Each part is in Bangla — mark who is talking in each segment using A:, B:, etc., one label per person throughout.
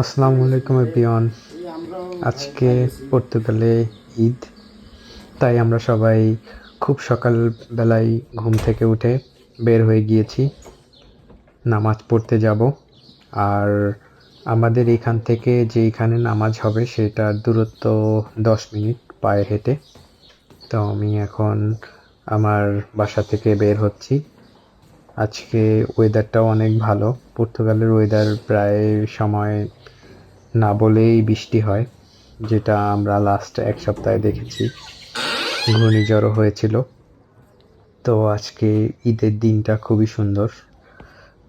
A: আসসালামু আলাইকুম এভরিওয়ান। আজকে পর্তুগালে ঈদ, তাই আমরা সবাই খুব সকালবেলায় ঘুম থেকে উঠে বের হয়ে গিয়েছি। নামাজ পড়তে যাব। আর আমাদের এখান থেকে যেইখানে নামাজ হবে সেটার দূরত্ব দশ মিনিট পায়ে হেঁটে। তো আমি এখন আমার বাসা থেকে বের হচ্ছি। আজকে ওয়েদারটাও অনেক ভালো। পর্তুগালের ওয়েদার প্রায় সময় না বলেই বৃষ্টি হয়, যেটা আমরা লাস্ট এক সপ্তাহে দেখেছি। ঘূর্ণিঝড়ও হয়েছিল। তো আজকে ঈদের দিনটা খুবই সুন্দর।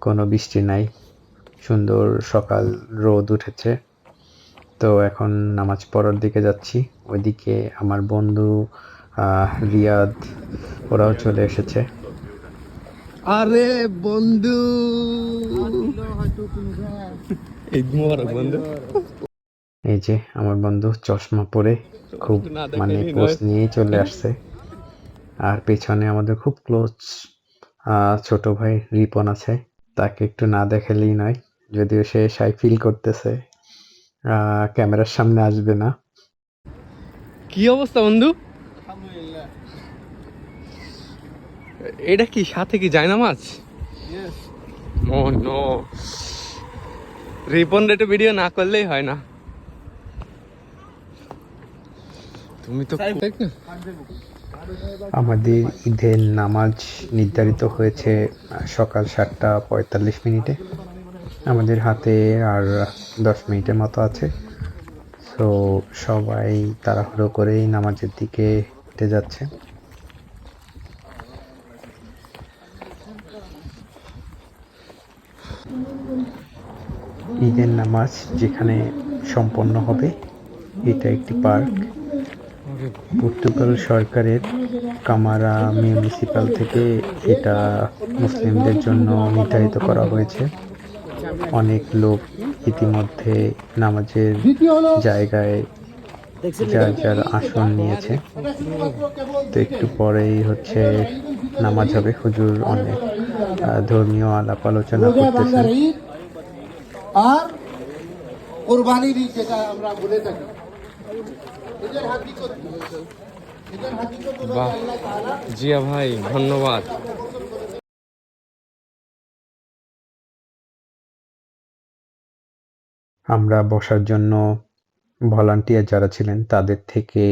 A: কোনো বৃষ্টি নাই। সুন্দর সকাল রোদ উঠেছে। তো এখন নামাজ পড়ার দিকে যাচ্ছি। ওইদিকে আমার বন্ধু রিয়াদ, ওরাও চলে এসেছে।
B: আরে বন্ধু।
A: এই যে আমার বন্ধু চশমা পরে খুব মানে
B: নয়।
A: পোজ নিয়েই চলে আসছে। আর পেছনে আমাদের খুব ক্লোজ ছোট ভাই রিপন আছে। তাকে একটু না দেখালেই নয় যদিও সে সাই ফিল করতেছে। আহ, ক্যামেরার সামনে আসবে না।
B: কি অবস্থা বন্ধু? এটা কি সাথে কি যায় না মাছ ও নো রিপন রেটে ভিডিও না করলেই হয় না। তুমি তো
A: আমাদের ঈদের নামাজ নির্ধারিত হয়েছে সকাল সাতটা পঁয়তাল্লিশ মিনিটে। আমাদের হাতে আর দশ মিনিটের মতো আছে। তো সবাই তাড়াহুড়ো করেই নামাজের দিকে হেঁটে যাচ্ছে। ঈদের নামাজ যেখানে সম্পন্ন হবে, এটা একটি পার্ক। পর্তুগাল সরকারের কামারা মিউনিসিপাল থেকে এটা মুসলিমদের জন্য নির্ধারিত করা হয়েছে। অনেক লোক ইতিমধ্যে নামাজের জায়গায় যার যার আসন নিয়েছে। তো একটু পরেই হচ্ছে নামাজ হবে। হুজুর অনেক ধর্মীয় আলাপ আলোচনা করতেছেন।
C: আর কোরবানির যেটা আমরা বলে থাকি।
B: জিয়া ভাই ধন্যবাদ।
A: আমরা বসার জন্য ভলান্টিয়ার যারা ছিলেন তাদের থেকে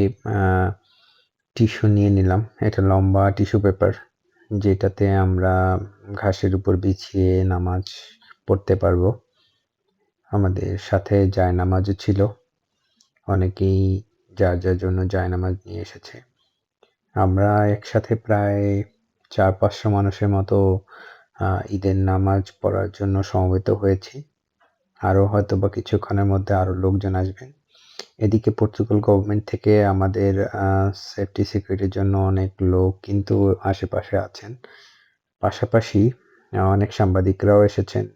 A: টিস্যু নিয়ে নিলাম। এটা লম্বা টিস্যু পেপার যেটাতে আমরা ঘাসের উপর বিছিয়ে নামাজ পড়তে পারব। আমাদের সাথে জায়নামাজও ছিল। অনেকেই যার যার জন্য জায়নামাজ নিয়ে এসেছে। আমরা একসাথে প্রায় চার পাঁচশো মানুষের মতো ঈদের নামাজ পড়ার জন্য সমবেত হয়েছি। আরও হয়তো বা কিছুক্ষণের মধ্যে আরও লোকজন আসবেন। এদিকে পর্তুগাল গভর্নমেন্ট থেকে আমাদের সেফটি সিকিউরিটির জন্য অনেক লোক কিন্তু আশেপাশে আছেন। পাশাপাশি অনেক সাংবাদিকরাও এসেছেন।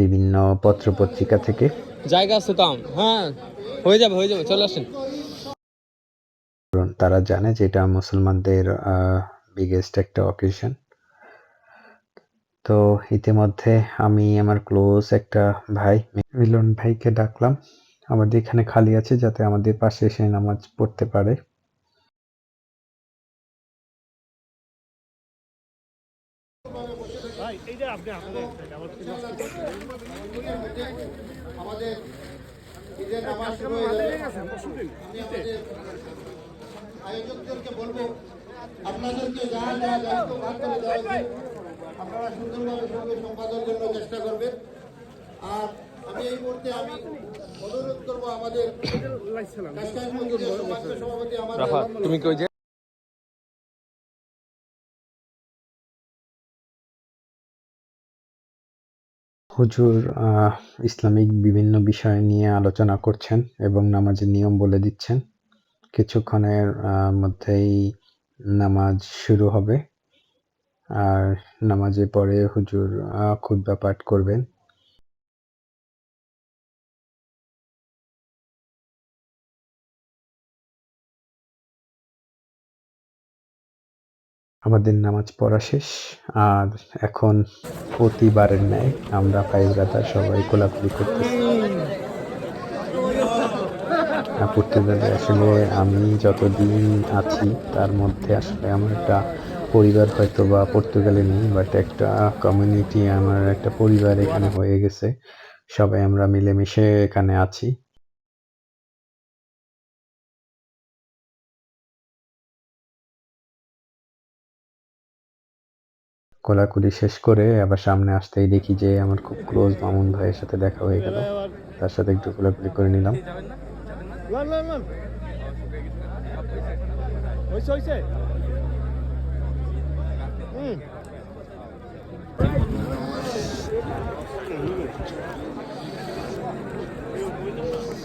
A: বিভিন্ন পত্রপত্রিকা থেকে।
B: জায়গা আছে তো হ্যাঁ হয়ে যাবে হয়ে যাবে চলে আসেন।
A: তারা জানে যে এটা মুসলমানদের বিগেস্ট একটা অকেশন তো ইতিমধ্যে আমি আমার ক্লোজ একটা ভাই মিলন ভাইকে ডাকলাম। আমাদের এখানে খালি আছে যাতে আমাদের পাশে এসে নামাজ পড়তে পারে।
C: আমাদের ঈদের নামাজ শুরু হয়ে আয়োজকদেরকে বলব আপনাদেরকে দায়িত্ব ভাগ করে দেওয়া আপনারা সুন্দরভাবে সঙ্গে সম্পাদনের জন্য চেষ্টা করবেন। আর আমি এই মুহূর্তে আমি অনুরোধ করব আমাদের সমাজ সভাপতি আমাদের
A: হুজুর ইসলামিক বিভিন্ন বিষয় নিয়ে আলোচনা করছেন এবং নামাজের নিয়ম বলে দিচ্ছেন। কিছুক্ষণের মধ্যেই নামাজ শুরু হবে। আর নামাজের পরে হুজুর খুতবা পাঠ করবেন। আমাদের নামাজ পড়া শেষ। আর এখন প্রতিবারের ন্যায় আমরা ভাই ব্রাদার সবাই কোলাকুলি করতেছি। পর্তুগালে আসলে আমি যতদিন আছি, তার মধ্যে আসলে আমার একটা পরিবার হয়তো বা পর্তুগালে নেই বাট একটা কমিউনিটি আমার একটা পরিবার এখানে হয়ে গেছে। সবাই আমরা মিলেমিশে এখানে আছি। কোলাকুলি শেষ করে আবার সামনে আসতেই দেখি যে আমার খুব ক্লোজ মামুন ভাইয়ের সাথে দেখা হয়ে গেল। তার সাথে একটু কোলাকুলি করে নিলাম।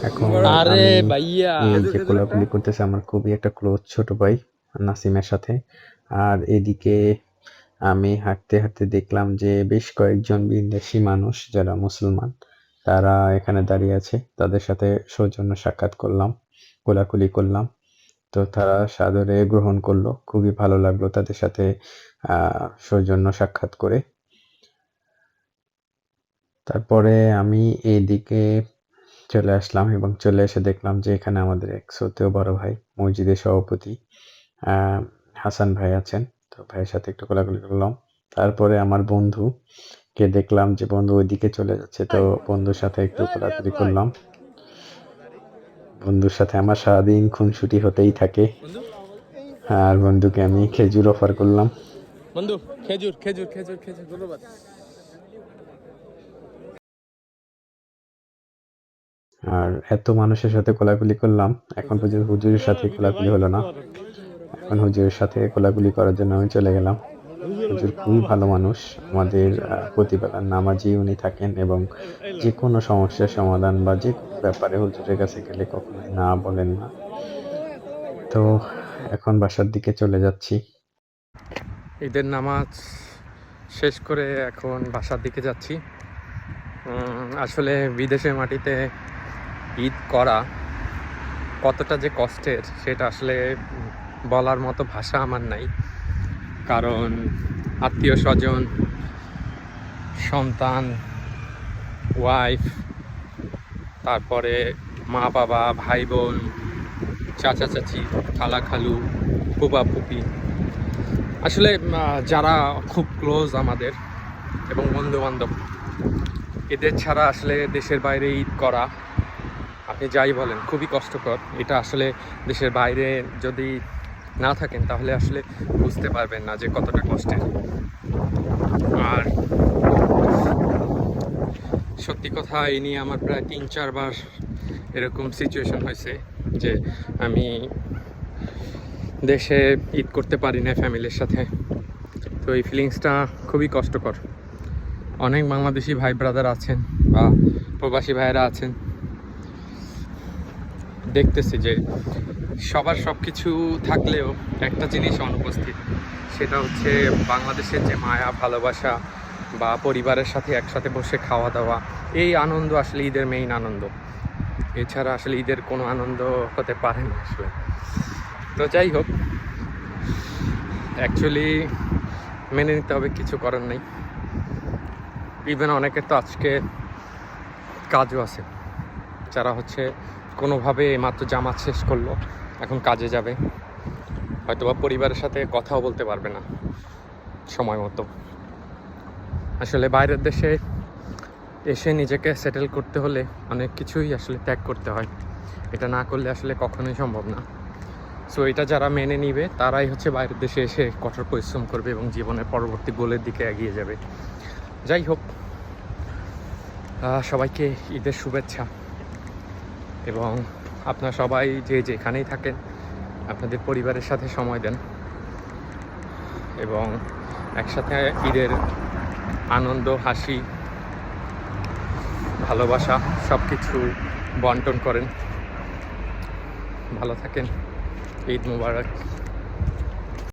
A: এখন
B: আরে ভাইয়া।
A: যে কোলাকুলি করতেছে আমার খুবই একটা ক্লোজ ছোট ভাই নাসিমের সাথে। আর এদিকে আমি হাঁটতে হাঁটতে দেখলাম যে বেশ কয়েকজন বিদেশি মানুষ যারা মুসলমান, তারা এখানে দাঁড়িয়ে আছে। তাদের সাথে সৌজন্য সাক্ষাৎ করলাম, কোলাকুলি করলাম। তো তারা সাদরে গ্রহণ করল। খুবই ভালো লাগল তাদের সাথে সৌজন্য সাক্ষাৎ করে। তারপরে আমি এইদিকে চলে আসলাম এবং চলে এসে দেখলাম যে এখানে আমাদের এক সত্যিও বড় ভাই, মসজিদের সভাপতি হাসান ভাই আছেন। তো ভাইয়ের সাথে একটু কোলাকুলি করলাম। তারপরে আমার বন্ধু কে দেখলাম যে বন্ধু ওইদিকে চলে যাচ্ছে তো বন্ধুর সাথে একটু কোলাকুলি করলাম। বন্ধুর সাথে আমার সারাদিন খুনসুটি হতেই থাকে। আর বন্ধুকে আমি খেজুর অফার করলাম।
B: বন্ধু খেজুর খেজুর খেজুর খেজুর ধন্যবাদ।
A: আর এত মানুষের সাথে কোলাকুলি করলাম এখন পর্যন্ত হুজুরের সাথে কোলাকুলি হলো না। এখন হুজুরের সাথে কোলাকুলি করার জন্য আমি চলে গেলাম। হুজুর খুবই ভালো মানুষ। আমাদের প্রতিবেলার নামাজি উনি থাকেন এবং যে কোনো সমস্যার সমাধান বা যে কোনো ব্যাপারে হুজুরের কাছে গেলে কখনোই না বলেন না। তো এখন বাসার দিকে চলে যাচ্ছি।
B: ঈদের নামাজ শেষ করে এখন বাসার দিকে যাচ্ছি। আসলে বিদেশের মাটিতে ঈদ করা কতটা যে কষ্টের, সেটা আসলে বলার মতো ভাষা আমার নাই। কারণ আত্মীয় স্বজন, সন্তান ওয়াইফ তারপরে মা বাবা, ভাই বোন, চাচা চাচি, খালা খালু, ফুপা ফুপি। আসলে যারা খুব ক্লোজ আমাদের এবং বন্ধু বান্ধব এদের ছাড়া আসলে দেশের বাইরে ঈদ করা, আপনি যাই বলেন, খুবই কষ্টকর। এটা আসলে দেশের বাইরে যদি না থাকেন, তাহলে আসলে বুঝতে পারবেন না যে কতটা কষ্টের। আর সত্যি কথা, এই নিয়ে আমার প্রায় তিন চারবার এরকম সিচুয়েশন হয়েছে যে আমি দেশে ঈদ করতে পারি না ফ্যামিলির সাথে। তো এই ফিলিংসটা খুবই কষ্টকর। অনেক বাংলাদেশি ভাই ব্রাদার আছেন বা প্রবাসী ভাইয়েরা আছেন। দেখতেছি যে সবার সব কিছু থাকলেও একটা জিনিস অনুপস্থিত, সেটা হচ্ছে বাংলাদেশের যে মায়া, ভালোবাসা বা পরিবারের সাথে একসাথে বসে খাওয়া দাওয়া, এই আনন্দ আসলে ঈদের মেইন আনন্দ। এছাড়া আসলে ঈদের কোনো আনন্দ হতে পারে না আসলে। তো যাই হোক অ্যাকচুয়ালি মেনে নিতে হবে, কিছু করার নেই। ইভেন অনেকের তো আজকে কাজও আছে, যারা হচ্ছে কোনোভাবে মাত্র জামাত শেষ করল, এখন কাজে যাবে। হয়তো বা পরিবারের সাথে কথাও বলতে পারবে না সময় মতো। আসলে বাইরের দেশে এসে নিজেকে সেটেল করতে হলে অনেক কিছুই আসলে ত্যাগ করতে হয়। এটা না করলে আসলে কখনোই সম্ভব না। সো এটা যারা মেনে নিবে, তারাই হচ্ছে বাইরের দেশে এসে কঠোর পরিশ্রম করবে এবং জীবনের পরবর্তী গোলের দিকে এগিয়ে যাবে। যাই হোক সবাইকে ঈদের শুভেচ্ছা। এবং আপনারা সবাই যে যেখানেই থাকেন, আপনাদের পরিবারের সাথে সময় দেন এবং একসাথে ঈদের আনন্দ, হাসি, ভালোবাসা সব কিছু বন্টন করেন। ভালো থাকেন। ঈদ মুবারক।